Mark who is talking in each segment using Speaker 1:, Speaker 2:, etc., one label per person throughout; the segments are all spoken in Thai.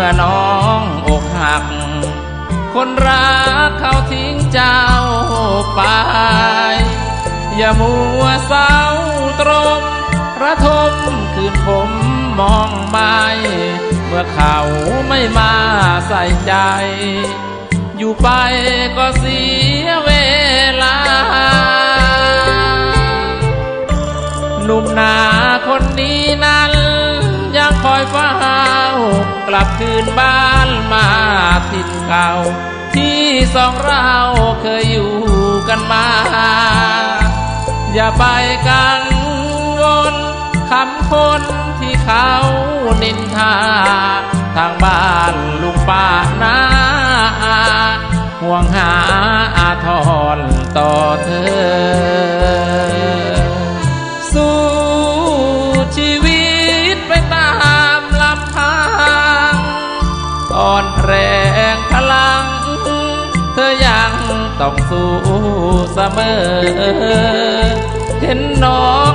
Speaker 1: มื่อน้องอกหัก คนรักเขาทิ้งเจ้าไป อย่ามัวเศร้าตรมระทมคืนผมมองไม่เมื่อเขาไม่มาใส่ใจ อยู่ไปก็เสียเว กลับคืนบ้านมาถิ่นเก่า ที่สองเราเคยอยู่กันมา อย่าไปกังวลคำคนที่เขานินทา ทางบ้านลุงป้านาอาห่วงหาอาทรต่อเธอ แรงพลัง เธอยังต้องสู้เสมอ เห็นน้อง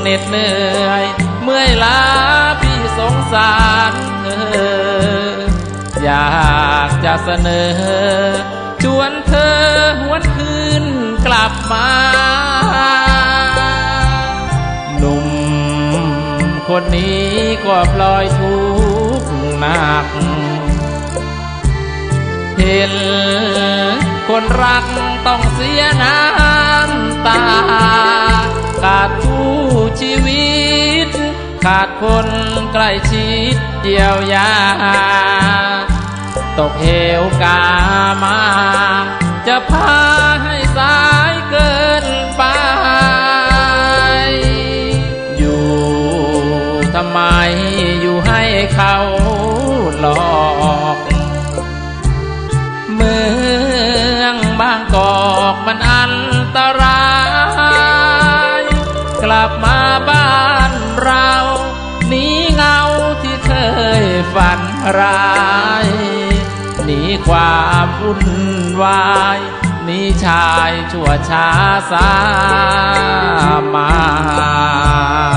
Speaker 1: เหน็ดเหนื่อย เมื่อยล้าพี่สงสารเธอ อยากจะเสนอ ชวนเธอหวนคืนกลับมาหนุ่มคนนี้ก็ปล่อยทุกข์หนัก น คนรักต้องเสียน้ำตา ขาดคู่ชีวิต ขาดคนใกล้ชิดเยียวยา ตกเหวกามา จะพา ฝันร้ายหนีความวุ่นวายหนีชายชั่วช้าสามา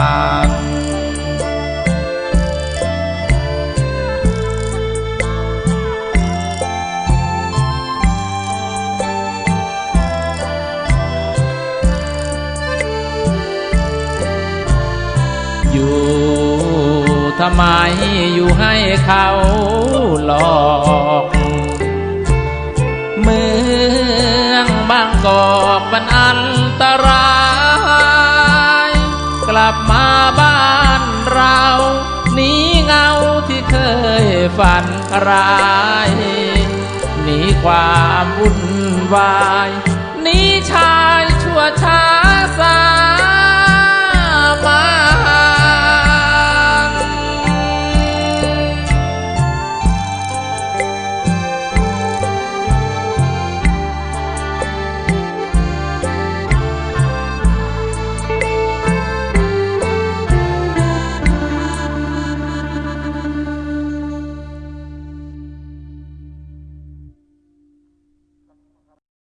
Speaker 1: ทำไมอยู่ให้เขาหลอก เมืองบางกอกมันอันตราย กลับมาบ้านเราหนีเงาที่เคยฝันร้ายหนีความวุ่นวายหนีชา